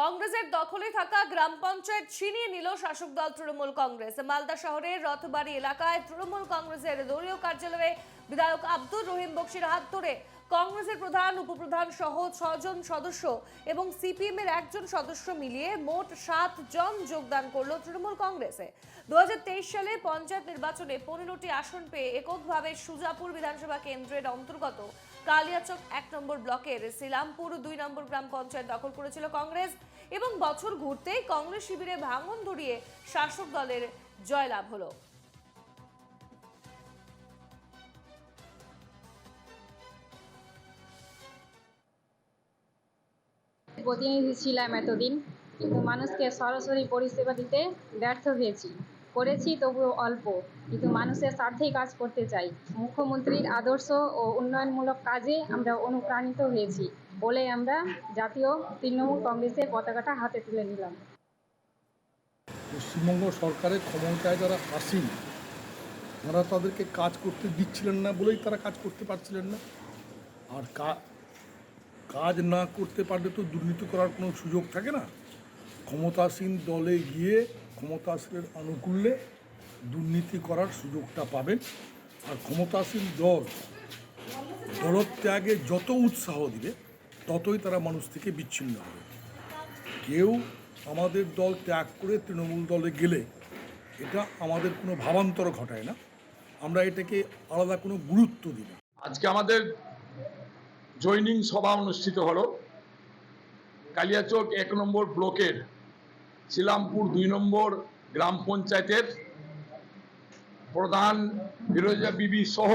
কংগ্রেসের দখলে থাকা গ্রাম পঞ্চায়েত ছিনিয়ে নিল শাসক দল তৃণমূল কংগ্রেস। মালদা শহরের রথবাড়ি এলাকায় তৃণমূল কংগ্রেসের দলীয় কার্যালয়ে বিধায়ক আব্দুর রহিম বক্সির হাত ধরে কংগ্রেসের প্রধান, উপপ্রধান সহ ছজন সদস্য এবং সিপিএম এর একজন সদস্য মিলিয়ে মোট সাত জন যোগদান করল তৃণমূল কংগ্রেসে। দু হাজার তেইশ সালে পঞ্চায়েত নির্বাচনে পনেরোটি আসন পেয়ে এককভাবে সুজাপুর বিধানসভা কেন্দ্রের অন্তর্গত কালিয়াচক এক নম্বর ব্লকের সিলামপুর দুই নম্বর গ্রাম পঞ্চায়েত দখল করেছিল কংগ্রেস এবং বছর ঘুরতেই কংগ্রেস শিবিরে ভাঙন ধরিয়ে শাসক দলের জয়লাভ হলো। প্রতিনিধি ছিলাম এতদিন, কিন্তু মানুষকে সরাসরি পরিষেবা দিতে ব্যর্থ হয়েছি। করেছি তবুও অল্প, কিন্তু মানুষের স্বার্থেই কাজ করতে চাই। মুখ্যমন্ত্রীর আদর্শ ও উন্নয়নমূলক কাজে আমরা অনুপ্রাণিত হয়েছি বলে আমরা জাতীয় তৃণমূল কংগ্রেসের পতাকাটা হাতে তুলে নিলাম। পশ্চিমবঙ্গ সরকারের ক্ষমতায় যারা আসেন, তারা তাদেরকে কাজ করতে দিচ্ছিলেন না বলেই তারা কাজ করতে পারছিলেন না। আর কাজ না করতে পারলে তো দুর্নীতি করার কোনো সুযোগ থাকে না। ক্ষমতাসীন দলে গিয়ে ক্ষমতাসীনের অনুকূলে দুর্নীতি করার সুযোগটা পাবেন। আর ক্ষমতাসীন দল দলত্যাগে যত উৎসাহ দিবে, ততই তারা মানুষ থেকে বিচ্ছিন্ন হবে। কেউ আমাদের দল ত্যাগ করে তৃণমূল দলে গেলে এটা আমাদের কোনো ভাবান্তর ঘটায় না। আমরা এটাকে আলাদা কোনো গুরুত্ব দিই না। আজকে আমাদের জয়নিং সভা অনুষ্ঠিত হলো। কালিয়াচক এক নম্বর ব্লকের, শিলামপুর দুই নম্বর গ্রাম পঞ্চায়েতের প্রধান ফিরোজা বিবি সহ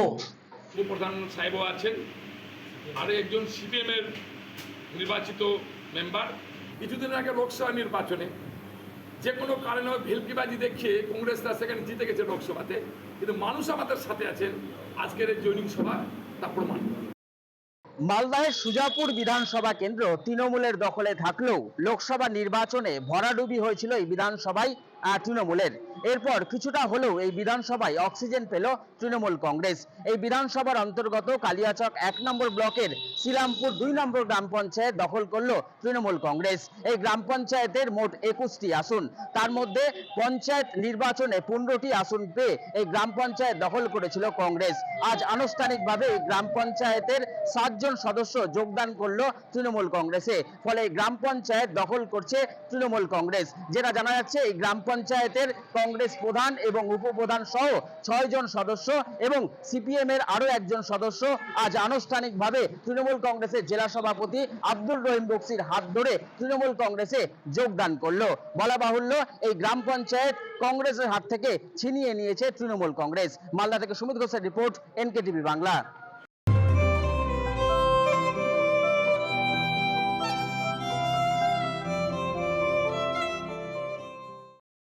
উপপ্রধান সাহেবও আছেন। আর একজন সিপিএমের নির্বাচিত মেম্বার। কিছুদিন আগে লোকসভা নির্বাচনে যে কোনো কারণে ভেলকিবাজি দেখিয়ে কংগ্রেসরা সেখানে জিতে গেছে লোকসভাতে। কিন্তু মানুষ আমাদের সাথে আছেন। আজকের এই জয়নিং সভা তা প্রমাণ। মালদাহের সুজাপুর বিধানসভা কেন্দ্র তৃণমূলের দখলে থাকলেও লোকসভা নির্বাচনে ভরাডুবি হয়েছিল এই বিধানসভায়। তৃণমূলের। এরপর কিছুটা হলেও এই বিধানসভায় অক্সিজেন পেল তৃণমূল কংগ্রেস। এই বিধানসভার অন্তর্গত কালিয়াচক এক নম্বর ব্লকের শ্রীরামপুর দুই নম্বর গ্রাম পঞ্চায়েত দখল করল তৃণমূল কংগ্রেস। এই গ্রাম পঞ্চায়েতের মোট একুশটি আসন। তার মধ্যে পঞ্চায়েত নির্বাচনে পনেরোটি আসন পেয়ে এই গ্রাম পঞ্চায়েত দখল করেছিল কংগ্রেস। আজ আনুষ্ঠানিকভাবে এই গ্রাম পঞ্চায়েতের সাতজন সদস্য যোগদান করল তৃণমূল কংগ্রেসে। ফলে গ্রাম পঞ্চায়েত দখল করছে তৃণমূল কংগ্রেস। যেটা জানা যাচ্ছে, এই গ্রাম পঞ্চায়েতের কংগ্রেস প্রধান এবং উপপ্রধান সহ ছয় জন সদস্য এবং সিপিএম এর আরও একজন সদস্য আজ আনুষ্ঠানিকভাবে তৃণমূল কংগ্রেসের জেলা সভাপতি আব্দুল রহিম বক্সির হাত ধরে তৃণমূল কংগ্রেসে যোগদান করল। বলা বাহুল্য, এই গ্রাম পঞ্চায়েত কংগ্রেসের হাত থেকে ছিনিয়ে নিয়েছে তৃণমূল কংগ্রেস। মালদা থেকে সুমিত ঘোষের রিপোর্ট, এনকেটিভি বাংলা।